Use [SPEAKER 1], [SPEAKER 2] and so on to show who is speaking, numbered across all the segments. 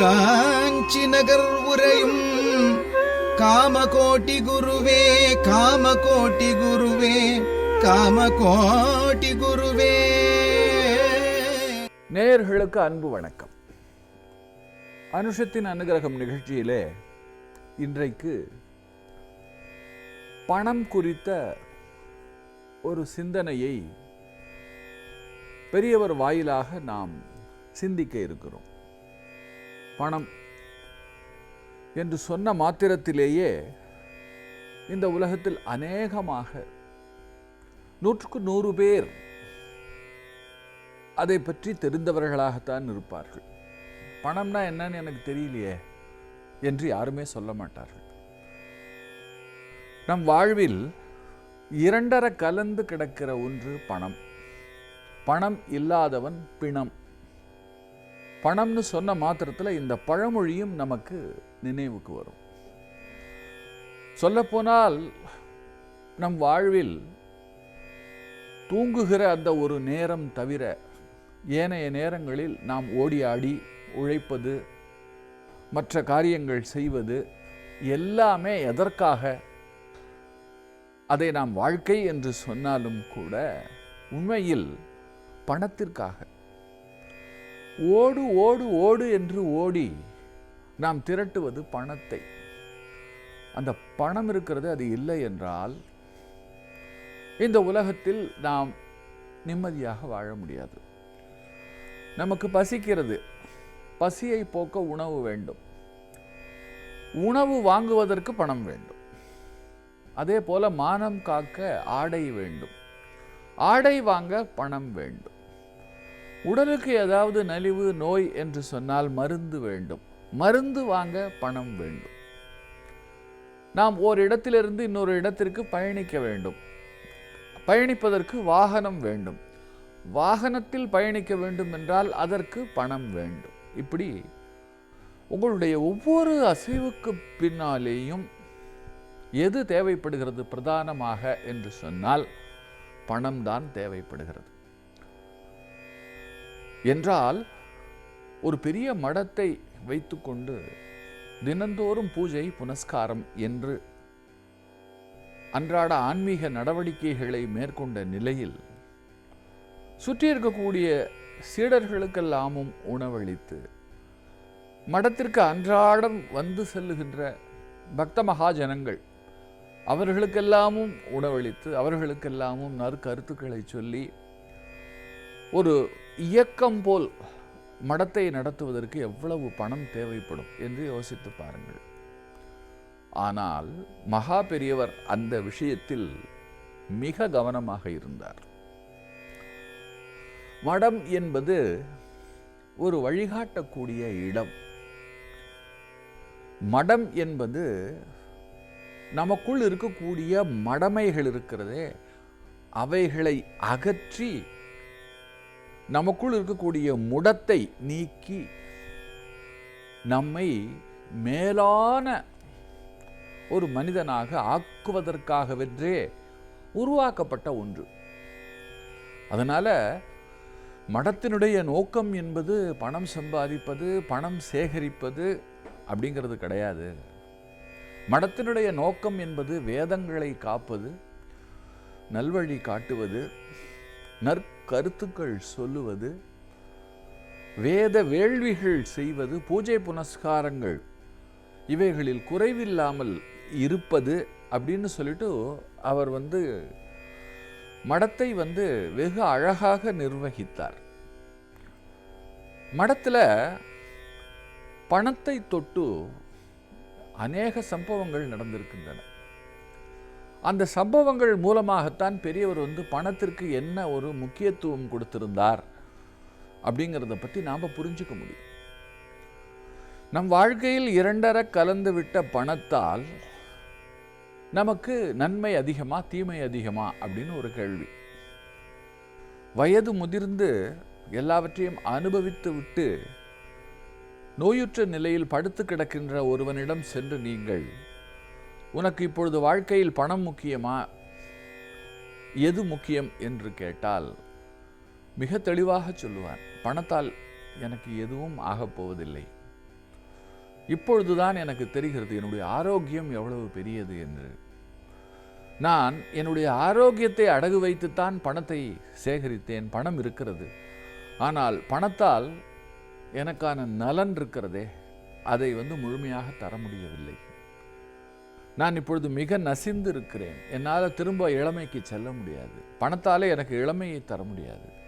[SPEAKER 1] காஞ்சி நகர் உரையும் காமகோட்டி குருவே காமகோட்டி குருவே காமகோட்டி குருவே.
[SPEAKER 2] நேயர்களுக்கு அன்பு வணக்கம். அனுஷத்தின் அனுகிரகம் நிகழ்ச்சியிலே இன்றைக்கு பணம் குறித்த ஒரு சிந்தனையை பெரியவர் வாயிலாக நாம் சிந்திக்க இருக்கிறோம். பணம் என்று சொன்ன மாத்திரத்திலேயே இந்த உலகத்தில் அநேகமாக நூற்றுக்கு நூறு பேர் அதை பற்றி தெரிந்தவர்களாகத்தான் இருப்பார்கள். பணம்னா என்னன்னு எனக்கு தெரியலையே என்று யாருமே சொல்ல மாட்டார்கள். நம் வாழ்வில் இரண்டரை கலந்து கிடக்கிற ஒன்று பணம். பணம் இல்லாதவன் பிணம். பணம்னு சொன்ன மாத்திரத்தில் இந்த பழமொழியும் நமக்கு நினைவுக்கு வரும். சொல்லப்போனால் நம் வாழ்வில் தூங்குகிற அந்த ஒரு நேரம் தவிர ஏனைய நேரங்களில் நாம் ஓடி ஆடி உழைப்பது மற்ற காரியங்கள் செய்வது எல்லாமே எதற்காக? அதை நாம் வாழ்க்கை என்று சொன்னாலும் கூட உண்மையில் பணத்திற்காக. ஓடு ஓடு ஓடு என்று ஓடி நாம் திரட்டுவது பணத்தை. அந்த பணம் இருக்கிறது அது இல்லை என்றால் இந்த உலகத்தில் நாம் நிம்மதியாக வாழ முடியாது. நமக்கு பசிக்கிறது. பசியை போக்க உணவு வேண்டும். உணவு வாங்குவதற்கு பணம் வேண்டும். அதே போல மானம் காக்க ஆடை வேண்டும். ஆடை வாங்க பணம் வேண்டும். உடலுக்கு ஏதாவது நலிவு நோய் என்று சொன்னால் மருந்து வேண்டும். மருந்து வாங்க பணம் வேண்டும். நாம் ஓர் இடத்திலிருந்து இன்னொரு இடத்திற்கு பயணிக்க வேண்டும். பயணிப்பதற்கு வாகனம் வேண்டும். வாகனத்தில் பயணிக்க வேண்டும் என்றால் அதற்கு பணம் வேண்டும். இப்படி உங்களுடைய ஒவ்வொரு அசைவுக்கு பின்னாலேயும் எது தேவைப்படுகிறது பிரதானமாக என்று சொன்னால் பணம்தான் தேவைப்படுகிறது. என்றால் ஒரு பெரிய மடத்தை வைத்துக்கொண்டு தினந்தோறும் பூஜை புனஸ்காரம் என்று அன்றாட ஆன்மீக நடவடிக்கைகளை மேற்கொண்ட நிலையில் சுற்றி இருக்கக்கூடிய சீடர்களுக்கெல்லாமும் உணவளித்து மடத்திற்கு அன்றாடம் வந்து செல்லுகின்ற பக்த மகாஜனங்கள் அவர்களுக்கெல்லாமும் உணவளித்து அவர்களுக்கெல்லாமும் நற்கருத்துக்களை சொல்லி ஒரு இயக்கம் போல் மடத்தை நடத்துவதற்கு எவ்வளவு பணம் தேவைப்படும் என்று யோசித்து பாருங்கள். ஆனால் மகா பெரியவர் அந்த விஷயத்தில் மிக கவனமாக இருந்தார். மடம் என்பது ஒரு வழிகாட்டக்கூடிய இடம். மடம் என்பது நமக்குள் இருக்கக்கூடிய மடமைகள் இருக்கிறதே அவைகளை அகற்றி நமக்குள் இருக்கக்கூடிய முடத்தை நீக்கி நம்மை மேலான ஒரு மனிதனாக ஆக்குவதற்காகவென்றே உருவாக்கப்பட்ட ஒன்று. அதனால மடத்தினுடைய நோக்கம் என்பது பணம் சம்பாதிப்பது பணம் சேகரிப்பது அப்படிங்கிறது கிடையாது. மடத்தினுடைய நோக்கம் என்பது வேதங்களை காப்பது நல்வழி காட்டுவது நற் கருத்துக்கள் சொல்லுவது வேத வேள்விகள் செய்வது பூஜை புனஸ்காரங்கள் இவைகளில் குறைவில்லாமல் இருப்பது அப்படின்னு சொல்லிட்டு அவர் வந்து மடத்தை வந்து வெகு அழகாக நிர்வகித்தார். மடத்தில் பணத்தை தொட்டு அநேக சம்பவங்கள் நடந்திருக்கின்றன. அந்த சம்பவங்கள் மூலமாகத்தான் பெரியவர் வந்து பணத்திற்கு என்ன ஒரு முக்கியத்துவம் கொடுத்திருந்தார் அப்படிங்கிறத பற்றி நாம் புரிஞ்சுக்க முடியும். நம் வாழ்க்கையில் இரண்டர கலந்து விட்ட பணத்தால் நமக்கு நன்மை அதிகமா தீமை அதிகமா அப்படின்னு ஒரு கேள்வி. வயது முதிர்ந்து எல்லாவற்றையும் அனுபவித்து விட்டு நோயுற்ற நிலையில் படுத்து கிடக்கின்ற ஒருவனிடம் சென்று நீங்கள் உனக்கு இப்பொழுது வாழ்க்கையில் பணம் முக்கியமா? எது முக்கியம் என்று கேட்டால் மிக தெளிவாக சொல்லுவான் பணத்தால் எனக்கு எதுவும் ஆகப் போவதில்லை. இப்பொழுதுதான் எனக்கு தெரிகிறது என்னுடைய ஆரோக்கியம் எவ்வளவு பெரியது என்று. நான் என்னுடைய ஆரோக்கியத்தை அடகு வைத்துத்தான் பணத்தை சேகரித்தேன் பணம் இருக்கிறது. ஆனால் பணத்தால் எனக்கான நலன் இருக்கிறதே அதை வந்து முழுமையாக தர முடியவில்லை. நான் இப்பொழுது மிக நசிந்து இருக்கிறேன் என்னால் திரும்ப இளமைக்கு செல்ல முடியாது. பணத்தாலே எனக்கு இளமையை தர முடியாது.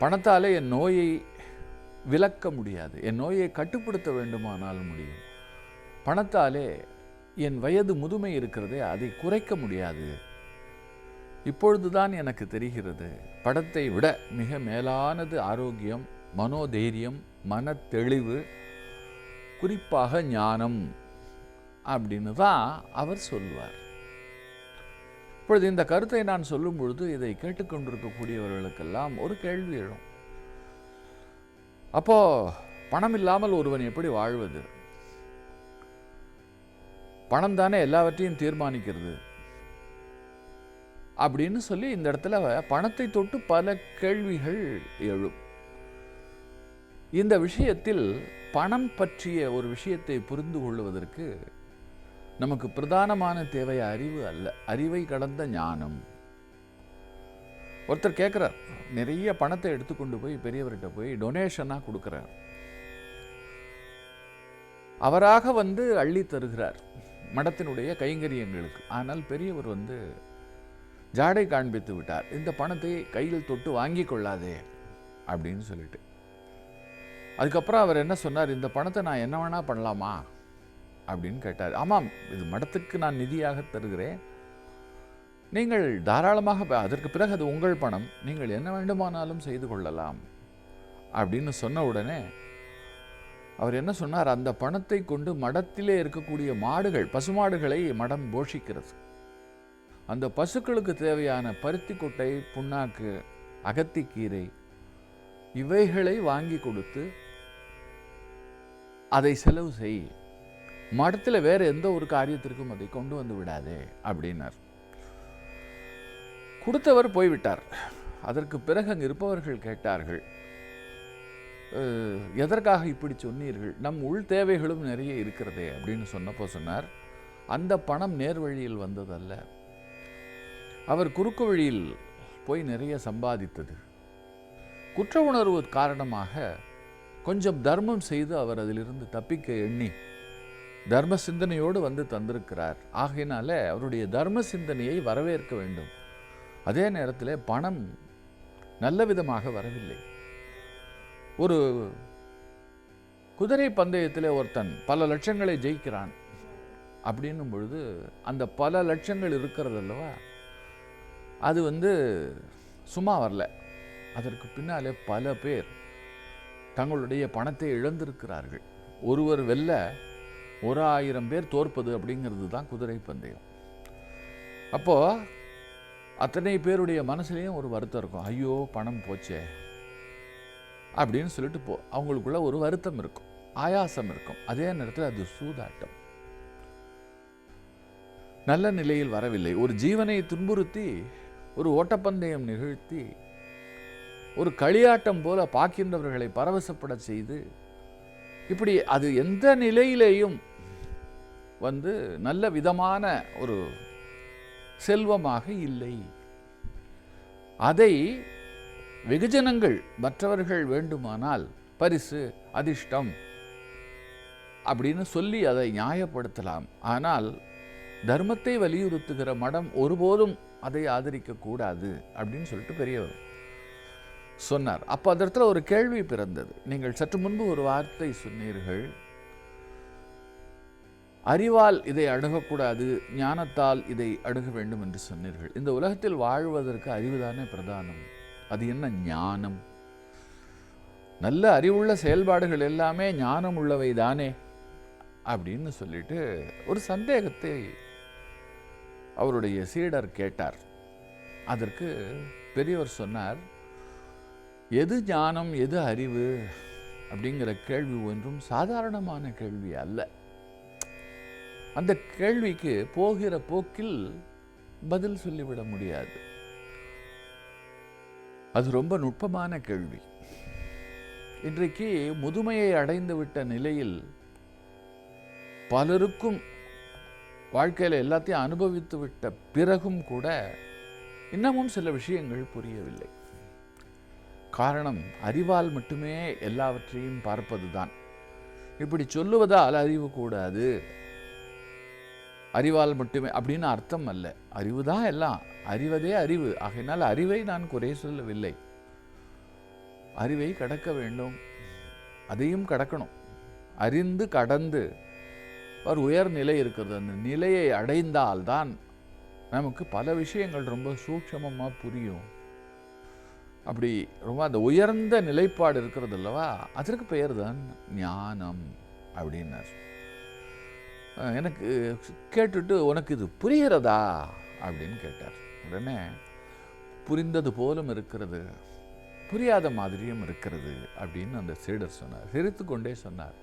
[SPEAKER 2] பணத்தாலே என் நோயை விலக்க முடியாது. என் நோயை கட்டுப்படுத்த வேண்டுமானால் முடியும். பணத்தாலே என் வயது முதுமை இருக்கிறதே அதை குறைக்க முடியாது. இப்பொழுதுதான் எனக்கு தெரிகிறது படத்தை விட மிக மேலானது ஆரோக்கியம் மனோதைரியம் மனத்தெளிவு குறிப்பாக ஞானம். அப்படின்னு தான் அவர் சொல்வார் இப்பொழுது இந்த கருத்தை நான் சொல்லும் பொழுது இதை கேட்டுக்கொண்டிருக்கக்கூடியவர்களுக்கெல்லாம் ஒரு கேள்வி எழும். அப்போ பணம் இல்லாமல் ஒருவன் எப்படி வாழ்வது? பணம் தானே எல்லாவற்றையும் தீர்மானிக்கிறது. அப்படின்னு சொல்லி இந்த இடத்துல பணத்தை தொட்டு பல கேள்விகள் எழும். இந்த விஷயத்தில் பணம் பற்றிய ஒரு விஷயத்தை புரிந்து கொள்வதற்கு நமக்கு பிரதானமான தேவை அறிவு அல்ல. அறிவை கடந்த ஞானம். ஒருத்தர் கேட்குறார் நிறைய பணத்தை எடுத்துக்கொண்டு போய் பெரியவர்கிட்ட போய் டொனேஷனாக கொடுக்குறார். அவராக வந்து அள்ளி தருகிறார் மடத்தினுடைய கைங்கரியங்களுக்கு. ஆனால் பெரியவர் வந்து ஜாடை காண்பித்து விட்டார் இந்த பணத்தை கையில் தொட்டு வாங்கி கொள்ளாதே அப்படின்னு சொல்லிட்டு. அதுக்கப்புறம் அவர் என்ன சொன்னார் இந்த பணத்தை நான் என்ன வேணா பண்ணலாமா? அப்படின்னு கேட்டார். ஆமாம் இது மடத்துக்கு நான் நிதியாக தருகிறேன். நீங்கள் தாராளமாக அதற்கு பிறகு அது உங்கள் பணம் நீங்கள் என்ன வேண்டுமானாலும் செய்து கொள்ளலாம் அப்படின்னு சொன்ன உடனே அவர் என்ன சொன்னார்? அந்த பணத்தை கொண்டு மடத்திலே இருக்கக்கூடிய மாடுகள் பசுமாடுகளை மடம் போஷிக்கிறது. அந்த பசுக்களுக்கு தேவையான பருத்தி கொட்டை புண்ணாக்கு அகத்திக்கீரை இவைகளை வாங்கி கொடுத்து அதை செலவு செய். மடத்தில் வேற எந்த ஒரு காரியத்திற்கும் அதை கொண்டு வந்து விடாதே அப்படின்னார். கொடுத்தவர் போய்விட்டார். அதற்கு பிறகு அங்கு இருப்பவர்கள் கேட்டார்கள் எதற்காக இப்படி சொன்னீர்கள்? நம் உள் தேவைகளும் நிறைய இருக்கிறதே அப்படின்னு சொன்னப்போ சொன்னார். அந்த பணம் நேர் வழியில் வந்ததல்ல. அவர் குறுக்கு வழியில் போய் நிறைய சம்பாதித்தது. குற்ற உணர்வு காரணமாக கொஞ்சம் தர்மம் செய்து அவர் அதிலிருந்து தப்பிக்க எண்ணி தர்ம சிந்தனையோடு வந்து தந்திருக்கிறார். ஆகையினால அவருடைய தர்ம சிந்தனையை வரவேற்க வேண்டும். அதே நேரத்தில் பணம் நல்ல விதமாக வரவில்லை. ஒரு குதிரை பந்தயத்தில் ஒருத்தன் பல லட்சங்களை ஜெயிக்கிறான். அப்படின்னும் பொழுது அந்த பல லட்சங்கள் இருக்கிறது அல்லவா? அது வந்து சும்மா வரல. அதற்கு பின்னாலே பல பேர் தங்களுடைய பணத்தை இழந்திருக்கிறார்கள். ஒருவர் வெல்ல ஒரு ஆயிரம் பேர் தோற்பது அப்படிங்கிறது தான் குதிரை பந்தயம். அப்போ அத்தனை பேருடைய மனசுலேயும் ஒரு வருத்தம் இருக்கும். ஐயோ பணம் போச்சே அப்படின்னு சொல்லிட்டு போ அவங்களுக்குள்ள ஒரு வருத்தம் இருக்கும். ஆயாசம் இருக்கும். அதே நேரத்தில் அது சூதாட்டம். நல்ல நிலையில் வரவில்லை. ஒரு ஜீவனை துன்புறுத்தி ஒரு ஓட்டப்பந்தயம் நிகழ்த்தி ஒரு களியாட்டம் போல பார்க்கின்றவர்களை பரவசப்பட செய்து இப்படி அது எந்த நிலையிலேயும் வந்து நல்ல விதமான ஒரு செல்வமாக இல்லை. அதை வெகுஜனங்கள் மற்றவர்கள் வேண்டுமானால் பரிசு அதிர்ஷ்டம் அப்படின்னு சொல்லி அதை நியாயப்படுத்தலாம். ஆனால் தர்மத்தை வலியுறுத்துகிற மடம் ஒருபோதும் அதை ஆதரிக்க கூடாது அப்படின்னு சொல்லிட்டு பெரியவர் சொன்னார். அப்போ அந்த இடத்துல ஒரு கேள்வி பிறந்தது. நீங்கள் சற்று முன்பு ஒரு வார்த்தை சொன்னீர்கள். அறிவால் இதை அணுகக்கூடாது ஞானத்தால் இதை அணுக வேண்டும் என்று சொன்னீர்கள். இந்த உலகத்தில் வாழ்வதற்கு அறிவுதானே பிரதானம். அது என்ன ஞானம்? நல்ல அறிவுள்ள செயல்பாடுகள் எல்லாமே ஞானம் உள்ளவை தானே அப்படின்னு சொல்லிட்டு ஒரு சந்தேகத்தை அவருடைய சீடர் கேட்டார். அதற்கு பெரியவர் சொன்னார் எது ஞானம் எது அறிவு? அப்படிங்கிற கேள்வி ஒன்றும் சாதாரணமான கேள்வி அல்ல. அந்த கேள்விக்கு போகிற போக்கில் பதில் சொல்லிவிட முடியாது. அது ரொம்ப நுட்பமான கேள்வி. இன்றைக்கு முதுமையை அடைந்து விட்ட நிலையில் பலருக்கும் வாழ்க்கையில் எல்லாத்தையும் அனுபவித்து விட்ட பிறகும் கூட இன்னமும் சில விஷயங்கள் புரியவில்லை. காரணம் அறிவால் மட்டுமே எல்லாவற்றையும் பார்ப்பதுதான். இப்படி சொல்லுவதால் அறிவு கூடாது. அறிவால் மட்டுமே அப்படின்னு அர்த்தம் அல்ல. அறிவு தான் எல்லாம். அறிவதே அறிவு. ஆகையினால் அறிவை நான் குறை சொல்லவில்லை. அறிவை கடக்க வேண்டும். அதையும் கடக்கணும். அறிந்து கடந்து ஒரு உயர் நிலை இருக்கிறது. அந்த நிலையை அடைந்தால்தான் நமக்கு பல விஷயங்கள் ரொம்ப சூட்சமமாக புரியும். அப்படி ரொம்ப அந்த உயர்ந்த நிலைப்பாடு இருக்கிறது அல்லவா? அதற்கு பெயர் தான் ஞானம் அப்படின்னார் எனக்கு கேட்டுட்டு உனக்கு இது புரிகிறதா? அப்படின்னு கேட்டார். உடனே புரிந்தது போலும் இருக்கிறது. புரியாத மாதிரியும் இருக்கிறது. அப்படின்னு அந்த சீடர் சொன்னார். சிரித்து கொண்டே சொன்னார்.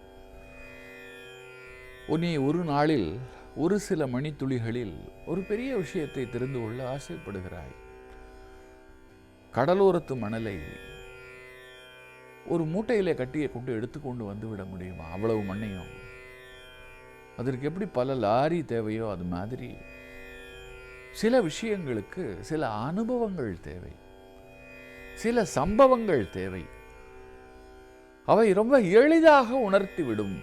[SPEAKER 2] உன்னை ஒரு நாளில் ஒரு சில மணித்துளிகளில் ஒரு பெரிய விஷயத்தை தெரிந்து கொள்ள ஆசைப்படுகிறாய். கடலோரத்து மணலை ஒரு மூட்டையிலே கட்டியை கொண்டு எடுத்துக்கொண்டு வந்து விட முடியுமா? அவ்வளவு மண்ணையும் அதற்கு எப்படி பல லாரி தேவையோ அது மாதிரி. சில விஷயங்களுக்கு சில அனுபவங்கள் தேவை. சில சம்பவங்கள் தேவை. அவை ரொம்ப எளிதாக உணர்த்தி விடும்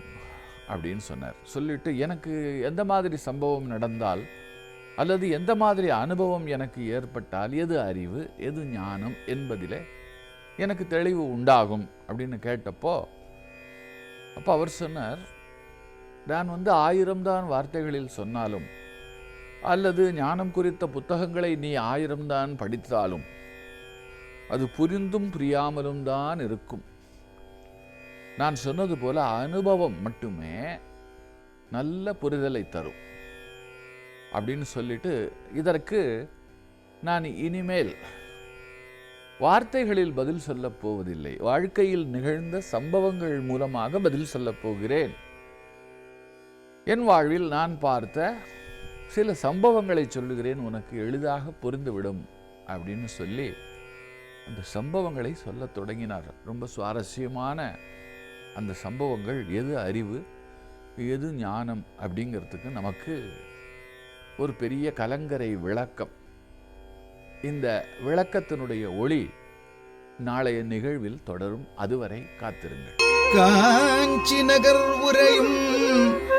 [SPEAKER 2] அப்படின்னு சொன்னார். சொல்லிட்டு எனக்கு எந்த மாதிரி சம்பவம் நடந்தால் அல்லது எந்த மாதிரி அனுபவம் எனக்கு ஏற்பட்டால் எது அறிவு எது ஞானம் என்பதிலே எனக்கு தெளிவு உண்டாகும் அப்படின்னு கேட்டப்போ அப்போ அவர் சொன்னார் நான் வந்து ஆயிரம்தான் வார்த்தைகளில் சொன்னாலும் அல்லது ஞானம் குறித்த புத்தகங்களை நீ ஆயிரம்தான் படித்தாலும் அது புரிந்தும் புரியாமலும் தான் இருக்கும். நான் சொன்னது போல அனுபவம் மட்டுமே நல்ல புரிதலை தரும். அப்படின்னு சொல்லிட்டு இதற்கு நான் இனிமேல் வார்த்தைகளில் பதில் சொல்லப் போவதில்லை. வாழ்க்கையில் நிகழ்ந்த சம்பவங்கள் மூலமாக பதில் சொல்லப் போகிறேன். என் வாழ்வில் நான் பார்த்த சில சம்பவங்களை சொல்லுகிறேன் உனக்கு எளிதாக புரிந்துவிடும் அப்படின்னு சொல்லி அந்த சம்பவங்களை சொல்லத் தொடங்கினார். ரொம்ப சுவாரஸ்யமான அந்த சம்பவங்கள் எது அறிவு எது ஞானம் அப்படிங்கிறதுக்கு நமக்கு ஒரு பெரிய கலங்கரை விளக்கம். இந்த விளக்கத்தினுடைய ஒளி நாளைய நிகழ்வில் தொடரும். அதுவரை காத்திருங்கள்.
[SPEAKER 1] காஞ்சி நகர் உரையும்